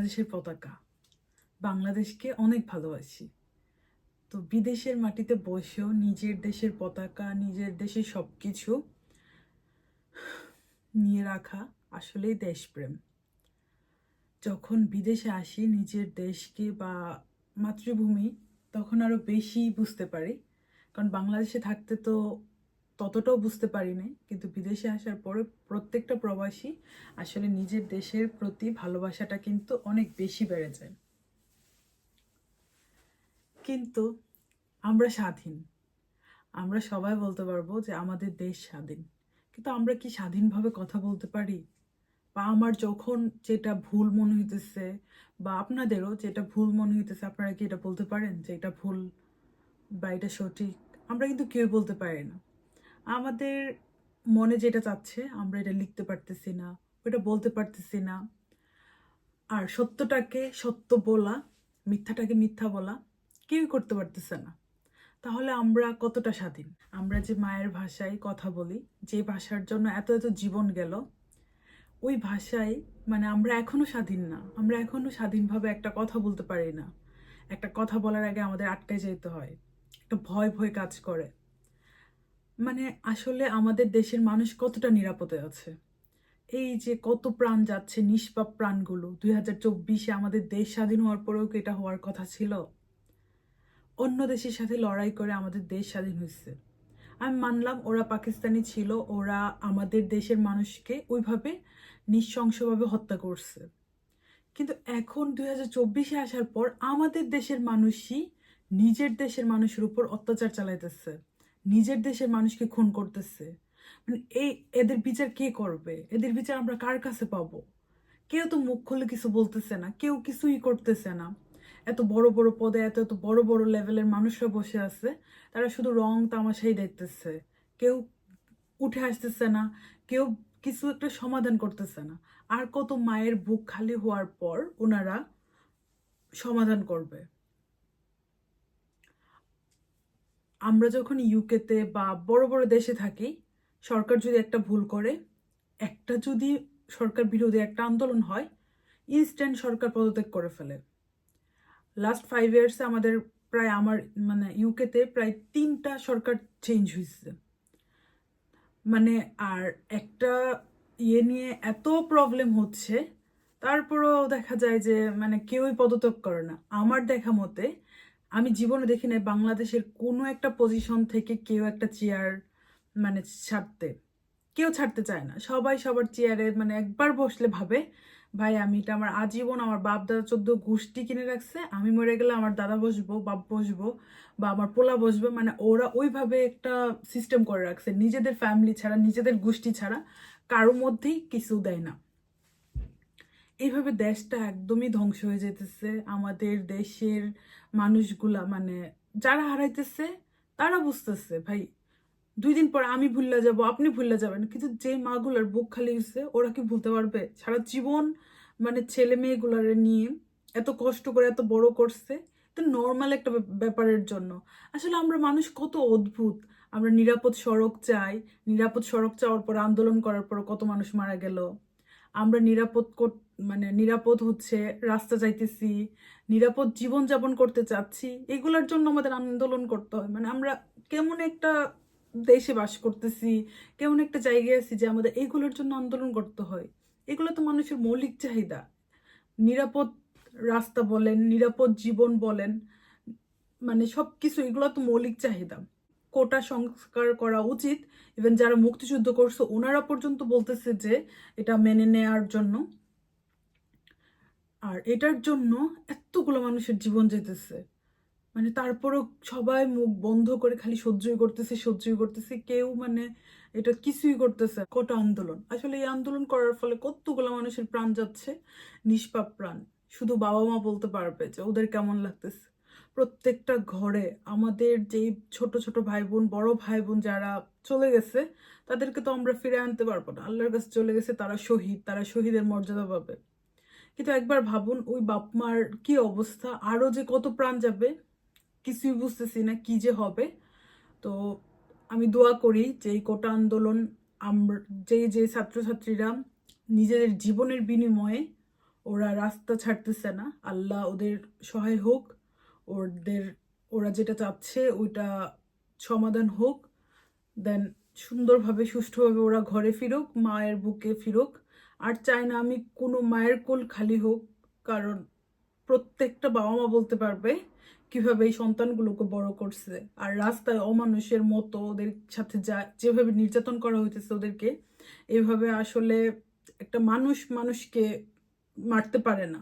বাংলাদেশের পতাকা। বাংলাদেশকে অনেক ভালোবাসি। তো বিদেশের মাটিতে বসেও নিজের দেশের পতাকা, নিজের দেশের সব কিছু নিয়ে রাখা আসলেই দেশপ্রেম। যখন বিদেশে আসি, নিজের দেশকে বা মাতৃভূমি, তখন আরও বেশি বুঝতে পারি। কারণ বাংলাদেশে থাকতে তো ততটাও বুঝতে পারি নাই। কিন্তু বিদেশে আসার পরে প্রত্যেকটা প্রবাসী আসলে নিজের দেশের প্রতি ভালোবাসাটা কিন্তু অনেক বেশি বেড়ে যায়। কিন্তু আমরা স্বাধীন। আমরা সবাই বলতে পারব যে আমাদের দেশ স্বাধীন। কিন্তু আমরা কি স্বাধীনভাবে কথা বলতে পারি? বা আমার যখন যেটা ভুল মনে হইতেছে বা আপনাদেরও যেটা ভুল মনে হইতেছে, আপনারা কি এটা বলতে পারেন যে এটা ভুল বা এটা সঠিক? আমরা কিন্তু কেউ বলতে পারি না। আমাদের মনে যেটা চাচ্ছে, আমরা এটা লিখতে পারতেছি না, ওটা বলতে পারতেছি না। আর সত্যটাকে সত্য বলা, মিথ্যাটাকে মিথ্যা বলা কেউই করতে পারতেছে না। তাহলে আমরা কতটা স্বাধীন? আমরা যে মায়ের ভাষায় কথা বলি, যে ভাষার জন্য এত এত জীবন গেল, ওই ভাষায় মানে আমরা এখনও স্বাধীন না। আমরা এখনও স্বাধীনভাবে একটা কথা বলতে পারি না। একটা কথা বলার আগে আমাদের আটকায় যেতে হয়। একটা ভয় ভয় কাজ করে। মানে আসলে আমাদের দেশের মানুষ কতটা নিরাপদে আছে? এই যে কত প্রাণ যাচ্ছে, নিষ্পাপ প্রাণগুলো, দুই হাজার চব্বিশে আমাদের দেশ স্বাধীন হওয়ার পরেও কি এটা হওয়ার কথা ছিল? অন্য দেশের সাথে লড়াই করে আমাদের দেশ স্বাধীন হয়েছে। আমি মানলাম ওরা পাকিস্তানি ছিল, ওরা আমাদের দেশের মানুষকে ওইভাবে নিঃশংসভাবে হত্যা করছে। কিন্তু এখন দুই হাজার চব্বিশে আসার পর আমাদের দেশের মানুষই নিজের দেশের মানুষের উপর অত্যাচার চালাইতেছে। নিজের দেশের মানুষকে খুন করতেছে। মানে এই এদের বিচার কে করবে? এদের বিচার আমরা কার কাছে পাবো? কেউ তো মুখ খুলে কিছু বলতেছে না, কেউ কিছুই করতেছে না। এত বড় বড় পদে, এত এত বড় বড় লেভেলের মানুষরা বসে আছে, তারা শুধু রং তামাশাই দেখতেছে। কেউ উঠে আসতেছে না, কেউ কিছু একটা সমাধান করতেছে না। আর কত মায়ের বুক খালি হওয়ার পর ওনারা সমাধান করবে। আমরা যখন ইউকেতে বা বড় বড় দেশে থাকি, সরকার যদি একটা ভুল করে, একটা যদি সরকার বিরোধী একটা আন্দোলন হয় ইনস্ট্যান্ট সরকার পদত্যাগ করে ফেলে। লাস্ট ফাইভ ইয়ার্সে আমাদের প্রায় আমার মানে ইউকেতে প্রায় তিনটা সরকার চেঞ্জ হয়েছে মানে আর একটা ইয়ে নিয়ে এত প্রবলেম হচ্ছে, তারপরেও দেখা যায় যে মানে কেউই পদত্যাগ করে না। আমার দেখা মতে আমি জীবনে দেখি নাই বাংলাদেশের কোনো একটা পজিশন থেকে কেউ একটা চেয়ার মানে ছাড়তে। কেউ ছাড়তে চায় না। সবাই সবার চেয়ারে মানে একবার বসলে ভাবে, ভাই, আমি এটা আমার আজীবন আমার বাপ দাদা চোদ্দ গোষ্ঠী কিনে রাখছে, আমি মরে গেলে আমার দাদা বসবো, বাপ বসবো বা আমার পোলা বসবে। মানে ওরা ওইভাবে একটা সিস্টেম করে রাখছে। নিজেদের ফ্যামিলি ছাড়া, নিজেদের গোষ্ঠী ছাড়া কারোর মধ্যেই কিছু দেয় না। এইভাবে দেশটা একদমই ধ্বংস হয়ে যেতেছে। আমাদের দেশের মানুষগুলা মানে যারা হারাইতেছে, তারা বুঝতেছে, ভাই, দুই দিন পর আমি ভুললা যাব, আপনি ভুললা যাবেন। কিন্তু যে মাগুলার বুক খালি হয়েছে ওরা কি ভুলতে পারবে? সারা জীবন মানে ছেলে মেয়েগুলারে নিয়ে এত কষ্ট করে, এত বড় করছে তো নর্মাল একটা ব্যাপারের জন্য। আসলে আমরা মানুষ কত অদ্ভুত। আমরা নিরাপদ সড়ক চাই, নিরাপদ সড়ক চাওয়ার পর, আন্দোলন করার পর কত মানুষ মারা গেল। আমরা নিরাপদ মানে নিরাপদ হচ্ছে, রাস্তা চাইতেছি নিরাপদ জীবন যাপন করতে চাচ্ছি, এগুলোর জন্য আমাদের আন্দোলন করতে হয়। মানে আমরা কেমন একটা দেশে বাস করতেছি, কেমন একটা জায়গায় আছি যে আমাদের এইগুলোর জন্য আন্দোলন করতে হয়। এগুলো তো মানুষের মৌলিক চাহিদা। নিরাপদ রাস্তা বলেন, নিরাপদ জীবন বলেন মানে সব কিছু এগুলো তো মৌলিক চাহিদা। কোটা সংস্কার করা উচিত। ইভেন যারা মুক্তিযুদ্ধ করছে ওনারা পর্যন্ত বলতেছে যে এটা মেনে নেয়ার জন্য। আর এটার জন্য এতগুলো মানুষের জীবন যেতেছে। মানে তারপরেও সবাই মুখ বন্ধ করে খালি সহ্যই করতেছে সহ্যই করতেছে। কেউ মানে এটা কিছুই করতেছে কোটা আন্দোলন। আসলে এই আন্দোলন করার ফলে কতগুলো মানুষের প্রাণ যাচ্ছে? নিষ্পাপ প্রাণ। শুধু বাবা মা বলতে পারবে যে ওদের কেমন লাগতেছে। প্রত্যেকটা ঘরে আমাদের যেই ছোট ছোট ভাই বোন বড় ভাই বোন যারা চলে গেছে, তাদেরকে তো আমরা ফিরে আনতে পারব না। আল্লাহর কাছে চলে গেছে, তারা শহীদ, তারা শহীদের মর্যাদা পাবে। কিন্তু একবার ভাবুন, ওই বাপ মার কি অবস্থা, আরও যে কত প্রাণ যাবে, কিছুই বুঝতেছি না কি যে হবে। তো আমি দোয়া করি যে এই কোটা আন্দোলন আমরা যে যে ছাত্রছাত্রীরা নিজেদের জীবনের বিনিময়ে ওরা রাস্তা ছাড়তেছে না, আল্লাহ ওদের সহায় হোক। ওদের ওরা যেটা চাচ্ছে ওইটা সমাধান হোক, দেন সুন্দরভাবে, সুষ্ঠুভাবে ওরা ঘরে ফিরুক, মায়ের বুকে ফিরুক। আর চাই না আমি কোনো মায়ের কোল খালি হোক, কারণ প্রত্যেকটা বাবা মা বলতে পারবে কীভাবে এই সন্তানগুলোকে বড় করছে। আর রাস্তায় অমানুষের মতো ওদের সাথে যা, যেভাবে নির্যাতন করা হইতেছে ওদেরকে, এভাবে আসলে একটা মানুষ মানুষকে মারতে পারে না।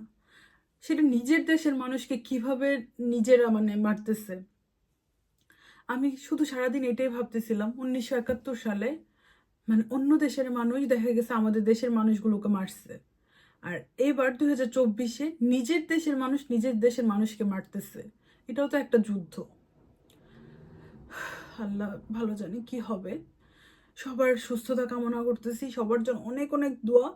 সেটা নিজের দেশের মানুষকে কীভাবে নিজেরা মানে মারতেছে? আমি শুধু সারাদিন এটাই ভাবতেছিলাম, উনিশশো একাত্তর সালে মানে অন্য দেশের মানুষ দেখা গেছে আমাদের দেশের মানুষগুলোকে মারছে। আর এবার দুই হাজার চব্বিশে নিজের দেশের মানুষ নিজের দেশের মানুষকে মারতেছে। এটাও তো একটা যুদ্ধ। আল্লাহ ভালো জানি কি হবে। সবার সুস্থতা কামনা করতেছি, সবার জন্য অনেক অনেক দোয়া।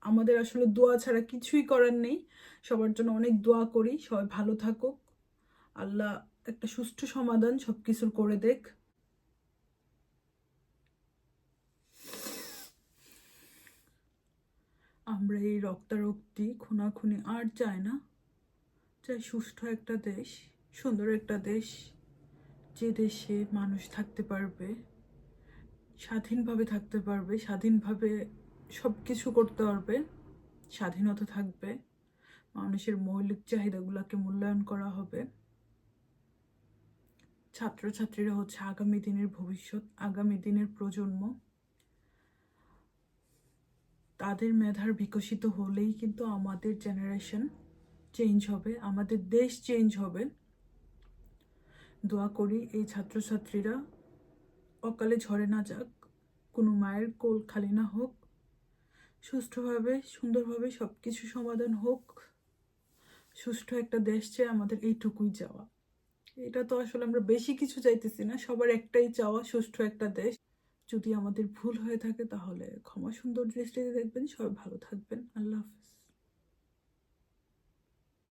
আমাদের আসলে দোয়া ছাড়া কিছুই করার নেই। সবার জন্য অনেক দোয়া করি। সবাই ভালো থাকুক। আল্লাহ একটা সুষ্ঠু সমাধান সব কিছুর করে দেখ। আমরা এই রক্তারক্তি খুনাখুনি আর চাই না। চাই সুষ্ঠু একটা দেশ, সুন্দর একটা দেশ। যে দেশে মানুষ থাকতে পারবে, স্বাধীনভাবে থাকতে পারবে, স্বাধীনভাবে সব কিছু করতে পারবে, স্বাধীনতা থাকবে, মানুষের মৌলিক চাহিদাগুলোকে মূল্যায়ন করা হবে। ছাত্রছাত্রীরা হচ্ছে আগামী দিনের ভবিষ্যৎ, আগামী দিনের প্রজন্ম। তাদের মেধার বিকশিত হলেই কিন্তু আমাদের জেনারেশন চেঞ্জ হবে, আমাদের দেশ চেঞ্জ হবে। দোয়া করি এই ছাত্রছাত্রীরা, অকালে ঝরে না যাক, কোনো মায়ের কোল খালি না হোক। সুষ্ঠুভাবে, সুন্দরভাবে সব কিছু সমাধান হোক, সুষ্ঠু একটা দেশ চেয়ে আমাদের এইটুকুই চাওয়া। এটা তো আসলে আমরা বেশি কিছু চাইতেছি না, সবার একটাই চাওয়া সুষ্ঠু একটা দেশ। যদি আমাদের ভুল হয়ে থাকে তাহলে ক্ষমা সুন্দর দৃষ্টিতে দেখবেন, সবাই ভালো থাকবেন। আল্লাহ হাফিজ।